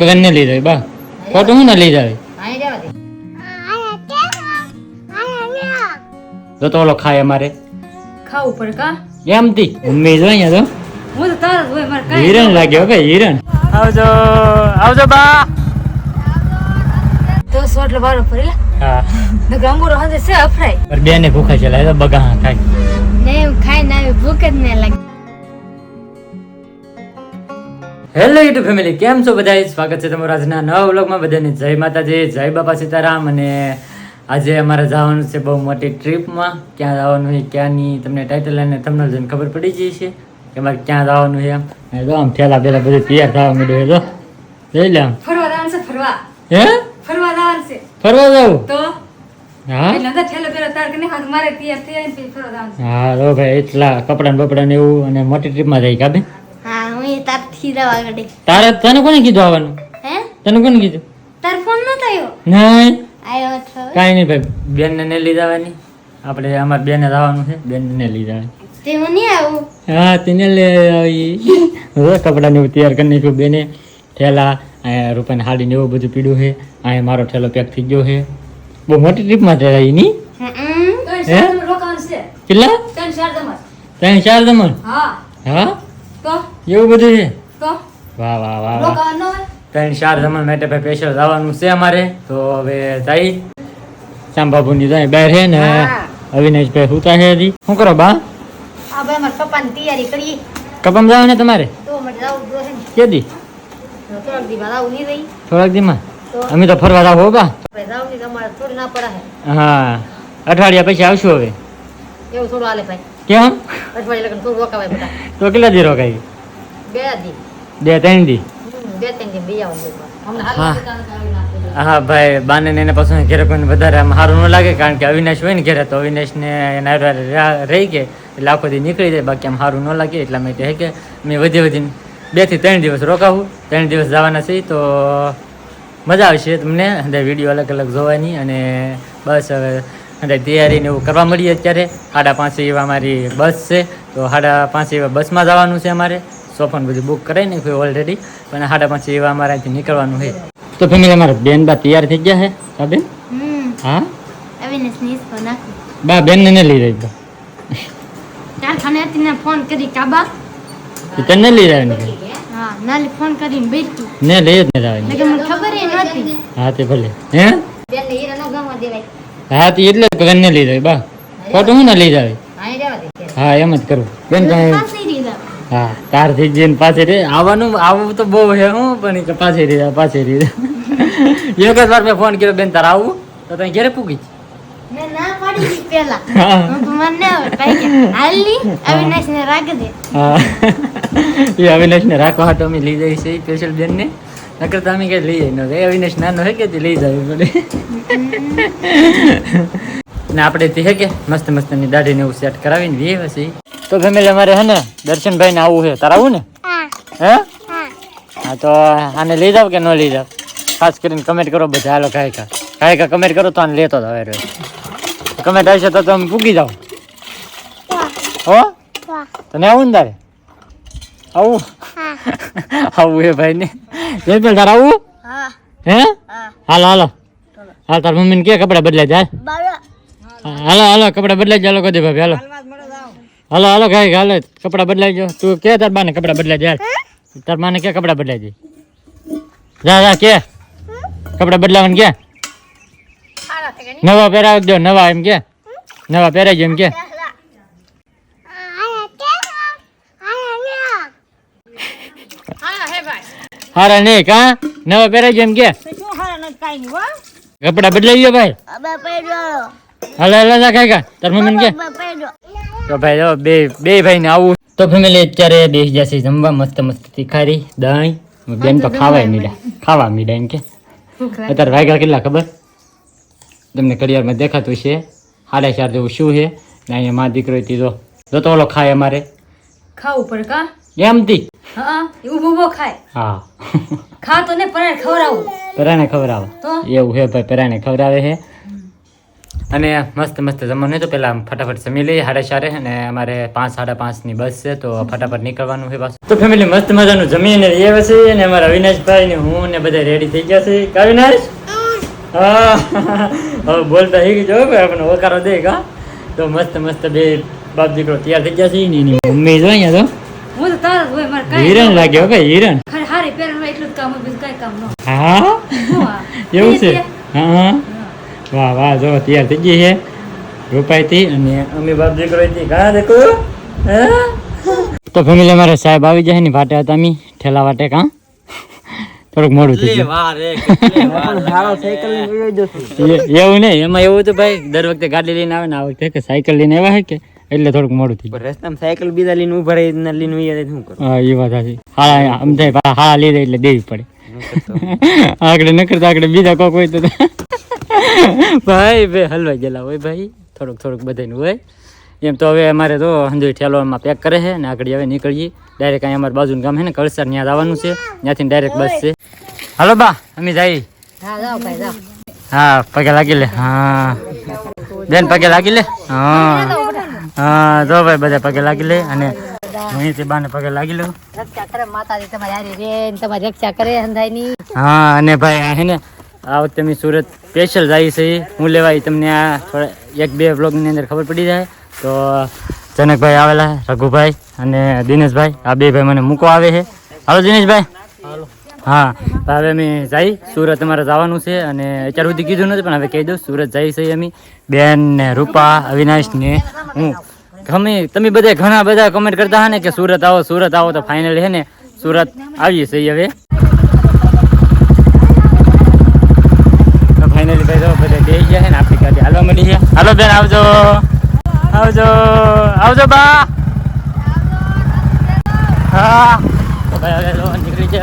કગનને લઈ જાય બા. ખોટું હું ને લઈ જાય? તો તો ઓલો ખાય અમારે. ખાવું પડે કા? એમથી મમ્મી જો અહીંયા તો હું તો તારા હોય મારે કાંઈ હિરણ લાગ્યો કે હિરણ? આવજો આવજો બા. તો સોટલો બારો ફરી લે? હા. ને અંગૂરો હંસે છે અફરાય. પર બેને ભૂખા છે લાય બગા ખાય. ને ખાઈ ના ભૂખ જ ને લાગે. હેલો યુટ્યુબ ફેમિલી કેમ છો બધા સ્વાગત છે તમારું આજના નવા વ્લોગમાં બધાને. જય માતાજી જય બાપા સીતારામ અને આજે અમારે જવાનું છે બહુ મોટી ટ્રીપમાં. ક્યાં જવાનું છે ક્યાં નહીં તમને ટાઇટલ અને તમને જોઈને ખબર પડી જઈ છે કે અમારે ક્યાં જવાનું છે એમ. જો આમ ઠેલા પેલા બધું તૈયાર થવા માંડ્યું છે જો. જઈ લે આમ. ફરવા જવાનું છે ફરવા. હે? ફરવા જવાનું છે. ફરવા જવું? તો? હા? મારે હા ભાઈ એટલા કપડાં બપડા ને એવું અને મોટી ટ્રીપમાં જઈ કાબે ખીરા વાગડે તારે તને કોને કીધું આવવાનું? હે? તને કોને કીધું? તાર ફોન ન થયો નહીં. આવ્યો છો કાંઈ નહીં ભાઈ બેનને ને લઈ જવાની. આપણે અમારે બેને જવાનું છે બેનને ને લઈ જવાની. તે હું નહીં આવું? હા તેને લઈ આવી. હવે કપડાને એવું તૈયાર કરી નાખ્યું બેને. ઠેલા અહીંયા રૂપિયાની હાડી ને એવું બધું પીડ્યું છે. અહીંયા મારો ઠેલો પેક થઈ ગયો છે. બહુ મોટી ટ્રીપમાં જઈ એની હે? કેટલા? ત્રણ ચાર દમણ ત્રણ ચાર દમણ હા. હા? એવું બધું છે? તો વાહ વાહ વાહ વાહ. ત્રણ ચાર જમણ માટે ભાઈ સ્પેશિયલ જવાનું છે અમારે. તો હવે જઈ શ્યામબાબુની જાય બહાર છે ને અવિનાશ ભાઈ સુતા છે હજી. શું કરો બા? આ ભાઈ અમારે પપ્પાની તૈયારી કરીએ. કપમ જાવ ને તમારે? તો જવું કેદી તો થોડાક દી માં આવું નહીં રહી. થોડાક દીમાં? તો અમે તો ફરવા જાવ હો બા. આપણે જવું તમારે થોડી ના પડે હા. અઠવાડિયા પછી આવશું હવે. એવું થોડું હાલે ભાઈ. કેમ? અઠવાડિયા લગન થોડું રોકાવાય બધા. તો કેટલા દી રોકાય? બે દી. બે ત્રણ દી. હા. ભાઈ બાને ને એને પાછું ઘરે કોઈને વધારે આમ સારું ન લાગે કારણ કે અવિનાશ હોય ને ઘરે તો અવિનાશને એના રહી કે એટલે આખો દી નીકળી જાય બાકી આમ સારું ન લાગે એટલા માટે હે કે મેં વધી વધીને બેથી ત્રણ દિવસ રોકાવું ત્રણ દિવસ જવાના છે તો મજા આવશે તમને. અંદર વીડિયો અલગ અલગ જોવાની અને બસ હવે અંદર તૈયારી ને એવું કરવા મળીએ અત્યારે. સાડા પાંચે એવા અમારી બસ છે તો સાડા પાંચે એવા બસમાં જવાનું છે અમારે. સોફાન બધું બુક કરાવી નાખ્યું ઓલરેડી પણ સાડા પાંચ એવા અમારે અહીંથી નીકળવાનું છે. તો ફેમિલી અમારા બેન બા તૈયાર થઈ ગયા છે? હા બેન? હા? બા બેન ને લઈ રહી બા ને ફોન કરી કાબા તને લઈ જાય હા નાલી ફોન કરીને બેઠું. ને લઈ જ ને જવાની મને ખબર નહોતી. હા તે ભલે. હે? બેન ને હીરા નો દેવાય. હા તે એટલે જ ને લઈ જાય બા. ખોટું હું ને લઈ જાય હા એમ જ કરું. બેન રીધા હા થઈ જઈને પાછે રે. આવવાનું આવું તો બહુ છે હું પણ કે પાછે રે પાછે રે. એક જ વાર મેં ફોન કર્યો બેન તાર આવું તો તમે ઘેરે પૂગી મેં ના પાડી દીધી પેલા હા. તો મને ના આવે ભાઈ કે હાલ અવિનાશ ને રાખ દે. હા. એ અવિનાશ ને રાખવા હાટો અમે લઈ જઈએ છે સ્પેશિયલ બેન ને નકર તો અમે કઈ લઈ જઈએ ન રે. અવિનાશ નાનો હે કે તે લઈ જાય પડે? ને આપણે તે હે કે મસ્ત મસ્તની દાઢી ને એવું સેટ કરાવીને વીએ પછી તો ફેમિલી અમારે હે ને દર્શનભાઈ ને આવું છે. તારા આવું ને? હે. હા? તો આને લઈ જાવ કે ન લઈ જાવ? ખાસ કરીને કમેન્ટ કરો બધા. હાલો કાંઈ કા કાંઈ કા કમેન્ટ કરો તો આને લેતો જ હવે કમેન્ટ આવશે તો તમે પૂગી જાઓ હો? તને આવું ને તારે? આવું? આવું હે ભાઈ ને જયપાલ તારે આવું? હે. હા? હાલો હાલો. હાલ તાર મમ્મીને કે કપડા બદલાય જાય હાલો હાલો કપડા બદલાઈ જાય હાલો કદી ભાભી હાલો. હાલો હાલો ગાય હાલે કપડા બદલાઈ જાઓ તું કે તાર બાને કપડા બદલાઈ જાય તાર માને કે કપડા બદલાઈ જાય જા જા કે. કપડા બદલાવાનું કે? નવા પહેરાવી દો નવા એમ કે. નવા પહેરાઈ જો એમ કે. હારા નહીં કા નવા પહેરાઈ જો એમ કે. કપડા બદલાઈ ગયો ભાઈ? હાલો હાલો જા કાંઈ કા તાર મમ્મી કે. તો ભાઈ જો બે બે ભાઈ ને આવું. તો ફેમિલી અત્યારે બેસી જશે જમવા મસ્ત મસ્ત તીખારી દહીં બેન તો ખાવાય મીડા ખાવા મીડા એમ કે. અત્યારે વાગ્યા કેટલા ખબર? તમને કરિયારમાં દેખાતું છે. સાડા ચાર જેવું શું છે? ને અહીંયા મા દીકરો તીધો જો જો તો ઓલો ખાય અમારે. ખાવું પડે કા? એમથી હા એવું ઊભો ખાય. હા. ખાતો ને પરાણે ખવડાવું. પરાણે ખવડાવે. એવું છે ભાઈ પરાણે ખવડાવે છે. અને મસ્ત મસ્ત જમવાનું. તો પહેલાં ફટાફટ જમી લઈએ સાડા ચારે. અને અમારે પાંચ સાડા પાંચની બસ છે તો ફટાફટ નીકળવાનું છે પાછું. તો ફેમિલી મસ્ત મજાનું જમીને એ છે અને અમારા અવિનાશભાઈ ને હું ને બધા રેડી થઈ ગયા છે અવિનાશ હા. હવે બોલતા થઈ ગયો આપણને ઓકારો દે કા? તો મસ્ત મસ્ત બે બાપ દીકરો તૈયાર થઈ ગયા છે ને એની મમ્મી જો અહીંયા તો હું તો તાર હોય મારે કાંઈ હિરણ લાગે હો ભાઈ હિરણ? ખાલી હારી પહેરવાનું એટલું જ કામ હોય બીજું કાંઈ કામ ન હા? એવું છે? હા. વાહ વાહ જો તૈયાર થઈ ગઈ છે રૂપાઈથી અને અમે બાપ દીકરો હતી ઘણા દેખો. તો ફેમિલી અમારે સાહેબ આવી જાય ને વાટે હતા અમે ઠેલા વાટે કાં? થોડુંક મોડું થઈ ગયું. એવું નહીં એમાં એવું તો ભાઈ દર વખતે ગાડી લઈને આવે ને આ વખતે કે સાયકલ લઈને આવ્યા છે કે? એટલે થોડુંક મોડું થઈ ગયું. રસ્તામાં સાયકલ બીજા લઈને ઊભા રહી ને લઈને ઉઈ જાય શું કરું? હા એ વાત સાચી. હા આમ થાય હા લીધે એટલે દેવી પડે. આગળ ન કરતા આગળ બીજા કોક હોય તો ભાઈ ભાઈ હલવાઈ ગયેલા હોય ભાઈ. થોડુંક થોડુંક બધાનું હોય. એમ તો હવે અમારે તો હંજોઈ ઠેલોમાં પેક કરે છે ને આગળ હવે નીકળીએ. ડાયરેક્ટ અહીં અમારે બાજુનું ગામ છે ને કળસર ત્યાં આવવાનું છે. ત્યાંથી ડાયરેક્ટ બસ છે. હાલો બા અમે જઈએ. હા પગે લાગી લે. હા. બેન પગે લાગી લે? હા. હા જો ભાઈ બધા પગે લાગી લે અને અહીંથી બાને પગે લાગી લઉં. રક્ષા કરે માતાજી તમારી હારી રે તમારી રક્ષા કરે હા અને ભાઈ આ હે ને આ વખતે અમે સુરત સ્પેશિયલ જાય છીએ હું લેવાય તમને આ થોડા એક બે બ્લોગની અંદર ખબર પડી જાય. તો જનકભાઈ આવેલા રઘુભાઈ અને દિનેશભાઈ. આ બે ભાઈ મને મૂકો આવે છે. હાલો દિનેશભાઈ. હા તો હવે અમે જઈ સુરત અમારે જવાનું છે અને અત્યાર સુધી કીધું નથી પણ હવે કહી દઉં સુરત જઈ છીએ અમે. બેન ને રૂપા અવિનાશ ને હું. ગમે તમે બધા ઘણા બધા કમેન્ટ કરતા હા ને કે સુરત આવો સુરત આવો તો ફાઇનલ છે ને. સુરત આવીએ છીએ હવે ફાઇનલી ભાઈ તો બધા બે ગયા છે ને આપણી ગાડી હાલવા મળી છે હાલો બેન આવજો. આવજો. આવજો બા. હા. તો ભાઈ હવે તો નીકળી છે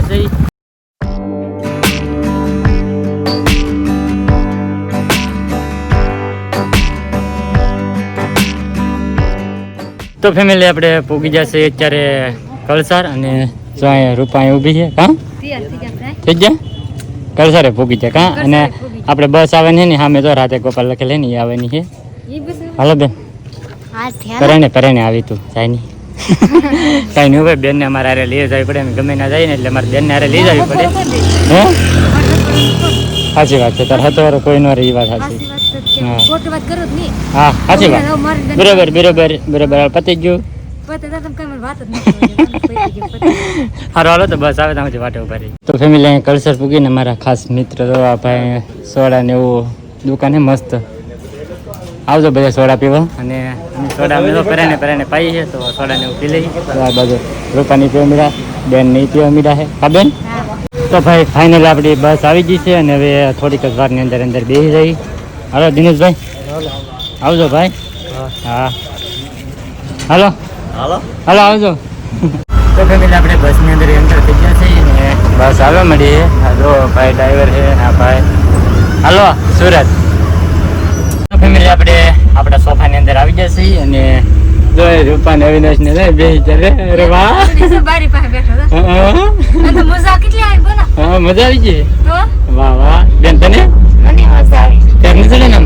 તો ફેમિલી આપણે પૂગી જશે અત્યારે કલસાર અને જો અહીંયા રૂપા ઊભી છે કાં? થઈ ગયા? કળસારે પૂગી જાય કાં? અને આપણે બસ આવે ને સામે તો રાતે ગોપાલ લખેલી ને એ આવવાની છે હાલો બેન. પરાણે પરાણે આવી તું જાય નહીં. કાંઈ નહીં ભાઈ બેનને અમારે આરે લઈ જવી પડે અમે ગમે ના જાય ને એટલે અમારે બેનને આરે લઈ જવી પડે. હે? સાચી વાત છે તાર હતો કોઈ નો રહી વાત સાચી. હા. હા સાચી વાત. બરોબર બરોબર બરોબર પતી ગયું. તમે હાલો તો બસ આવે ત્યાં સુધી વાટે ઊભા રહી તો ફેમિલી અહીંયા કલ્ચર પૂગીને મારા ખાસ મિત્ર તો આ ભાઈ સોડા ને એવું દુકાને મસ્ત આવજો બધા સોડા પીવા અને સોડા અમે તો પાઈએ છે તો સોડા ને એવું પી લઈએ આ બાજુ રૂપાની પીવા મીડા બેન નહીં પીવા મીડા છે હા બેન તો ભાઈ ફાઇનલ આપણી બસ આવી ગઈ છે અને હવે થોડીક જ વારની અંદર અંદર બેસી જઈ હાલો દિનેશભાઈ આવજો ભાઈ હા હાલો હાલો. હાલો આવજો. તો ફેમિલી આપણે બસની અંદર એન્ટર થઈ ગયા છીએ ને બસ હાલો મળીએ. હાલો ભાઈ ડ્રાઈવર છે ને આ ભાઈ. હાલો સુરત. ફેમિલી આપણે આપણા સોફાની અંદર આવી ગયા છીએ અને જો રૂપા ને અવિનાશ ને બે ચાલે અરે વાહ. બારી પાસે બેઠો હતો હા, અને તો મજા કેટલી આવી બોલો. હા મજા આવી ગઈ. વાહ વાહ. બેન તને? મને મજા આવી. નહીં ચડે ને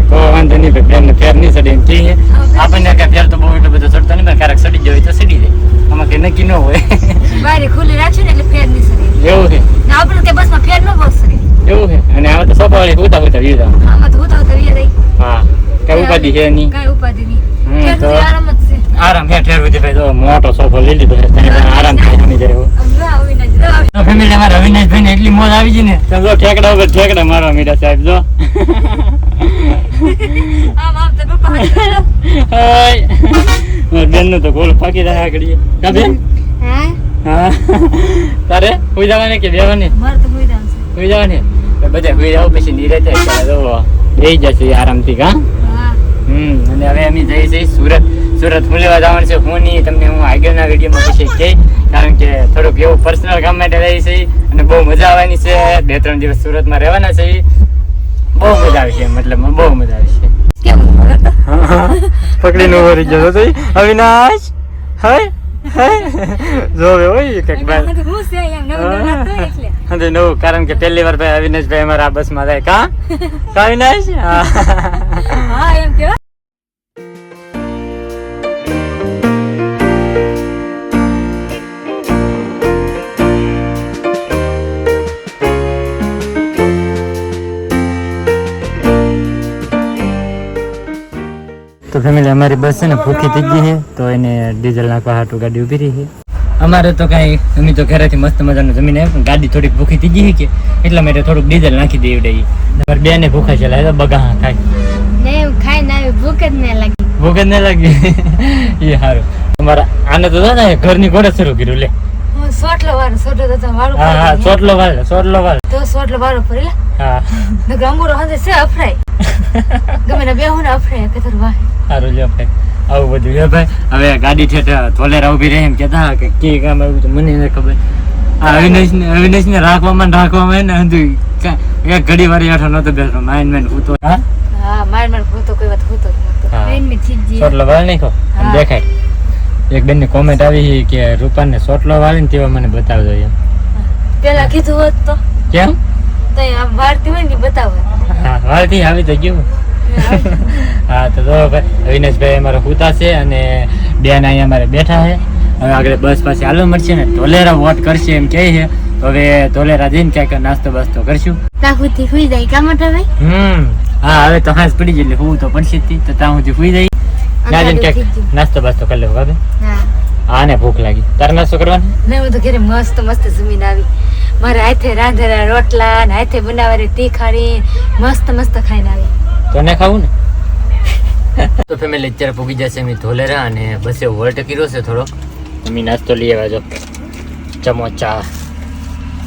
આમાં? તે વાંધો નહીં ભાઈ ફેર નહીં સડી એમ કહીએ આપણને કે ફેર તો બહુ એટલો બધો સડતો નહીં પણ ક્યારેક સડી જાય તો સડી જાય. આમાં કે નક્કી ન હોય. બારી ખુલ્લી રાખશું ને એટલે ફેર નહીં સરે એવું છે. આપણે કે બસમાં ફેર ન બસ સરે એવું છે. અને આમાં તો સોફા વાળી ઉતા ઉતા વ્યૂ જાવ આમાં તો ઉતા ઉતા રહી હા. કઈ ઉપાધિ છે નહીં કઈ ઉપાધિ નહીં. તો- તો આરામ જ છે. આરામ હે ઠેર સુધી ભાઈ તો મોટો સોફો લઈ લીધો છે આરામ થાય જાય. ફેમિલી અમારા રવિનાશભાઈ ને એટલી મોજ આવી ગઈ ને? તમે ઠેકડા ઉપર ઠેકડા મારવા મીડા સાહેબ જો. તો પપ્પા. હાથ કરો. હાય. મારા બેનનું તો ગોળ ફાકી જાય આગળ. કા બેન? હા? તારે સુઈ જવાની કે બેવાની? સુઈ જવાની બધા સુઈ જાવ પછી નિરાતે તો બેસી જશે આરામથી કા? હમ અને હવે અમે છીએ સુરત સુરત હું લેવા જવાનું છે હું નહીં તમને હું આગળના વિડીયોમાં પછી કહી કારણ કે થોડુંક એવું પર્સનલ કામ માટે રહી છે અને બહુ મજા આવવાની છે. બે ત્રણ દિવસ સુરતમાં રહેવાના છે બહુ મજા આવશે મતલબ બહુ મજા આવશે પકડીને ઊભો રહી ગયો તો અવિનાશ હાય જોવે હોય એમ નવું કારણ કે પહેલી વાર ભાઈ અવિનાશભાઈ અમારા બસમાં જાય. કા? અવિનાશ? હા. હા એમ કેવા તો ફેમિલી અમારી બસ છે ને ભૂખી થઈ ગઈ છે તો એને ડીઝલ નાખવા હાટું ગાડી ઊભી રહી છે. અમારે તો કાંઈ અમે તો ઘરેથી મસ્ત મજાનું જમીન પણ ગાડી થોડીક ભૂખી થઈ ગઈ કે એટલા માટે થોડુંક ડીઝલ નાખી દેવી દઈએ અમારે બે ને ભૂખા ચલાય તો બગા ખાય. ને ના ભૂખ જ ન લાગી. ભૂખ જ ન લાગી. એ સારું અમારા આને તો ને ઘરની ઘોડે શરૂ કર્યું લે. સોટલો વાળો સોટલો તો વાળું હા હા ચોટલો વાળ સોટલો વાળ. તો સોટલો વાળો પડેલા હા. ને ગામુરો હંદે છે અફરાય. ગમે ને બેહું અફરાય કે તારું વાહ. સારું લ્યો ભાઈ. આવું બધું. લ્યો ભાઈ હવે ગાડી ઠેઠ ધોલેરા ઊભી રહે એમ કહેતા કે કે કામ આવ્યું તો મને નથી ખબર. આ અવિનાશ ને અવિનાશ ને રાખવામાં રાખવામાં ને હજુ એક ઘડી વાર હેઠો નતો બેઠો માઇન માઇન્ડ હું તો હા? હા માર માર ભૂતો કોઈ વાત ભૂતો જ નહોતો. હા. ટ્રેનમાં સોટલો વાળ નાખો દેખાય. એક બેનની કોમેન્ટ આવી કે રૂપાને સોટલો વાળી ને તેવા મને બતાવજો એમ. પેલા કીધું હોત તો. કેમ? તો વાળતી હોય ને હા વાળથી આવી તો ગયું. હા તો અવિનાશભાઈ અમારા હુતા છે અને બેન અહીંયા અમારે બેઠા છે. હવે આગળ બસ પાસે હાલો મળશે ને ધોલેરા વોટ કરશે એમ કહે છે. તો હવે ધોલેરા જઈને ક્યાંક નાસ્તો બાસ્તો કરશું. તાહુથી સુઈ જાય કા મોટા ભાઈ હમ હા હવે તો હાંસ પડી જાય એટલે હું તો પડશે જ તો સુધી સુઈ જાય. ના જઈને ક્યાંક નાસ્તો બાસ્તો કરી લેવું કાબે હા હા. ને ભૂખ લાગી. તારે નાસ્તો કરવાનો? ને હું તો ઘરે મસ્ત મસ્ત જમીન આવી. મારા હાથે રાંધેલા રોટલા ને હાથે બનાવેલી તીખારી મસ્ત મસ્ત ખાઈને આવી. તો ને ખાવું ને? તો ફેમિલી અત્યારે પૂગી જશે અમે ધોલેરા અને બસે વોલ્ટ કર્યો છે થોડો મમ્મી નાસ્તો લઈ આવ્યા જો. ચમોચા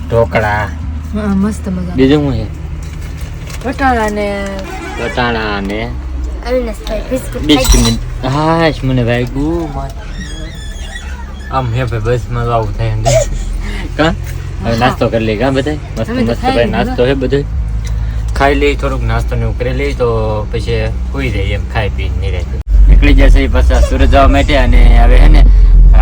ઢોકળા. હા મસ્ત મજા બીજું શું છે? વટાણા ને વટાણા ને ભાઈ બિસ્કુટ હાશ મને વાગ્યું આમ હે ભાઈ બસમાં તો આવું થાય કા? હવે નાસ્તો કરી લે કા બધા મસ્ત મસ્ત ભાઈ નાસ્તો હે બધું ખાઈ લઈ, થોડુંક નાસ્તો ને કરી લઈ, તો પછી સુઈ જઈએ એમ, ખાઈ પી રહેતું નીકળી જશે પાછા સુરત જવા માટે અને હવે હે ને,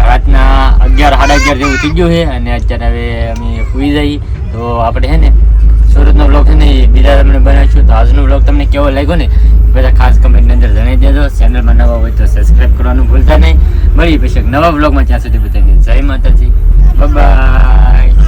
રાતના અગિયાર, સાડા અગિયાર જેવું થઈ ગયું છે અને અત્યારે હવે અમે સુઈ જઈએ. તો આપણે હે ને, સુરતનો બ્લોગ છે ને બીજા તમને બનાવીશું. તો આજનો બ્લોગ તમને કેવો લાગ્યો ને બધા ખાસ કમેન્ટની અંદર જણાવી દેજો. ચેનલમાં નવા હોય તો સબસ્ક્રાઈબ કરવાનું ભૂલતા નહીં. મળી પછી નવા બ્લોગમાં ત્યાં સુધી બધાને જય માતાજી. બાય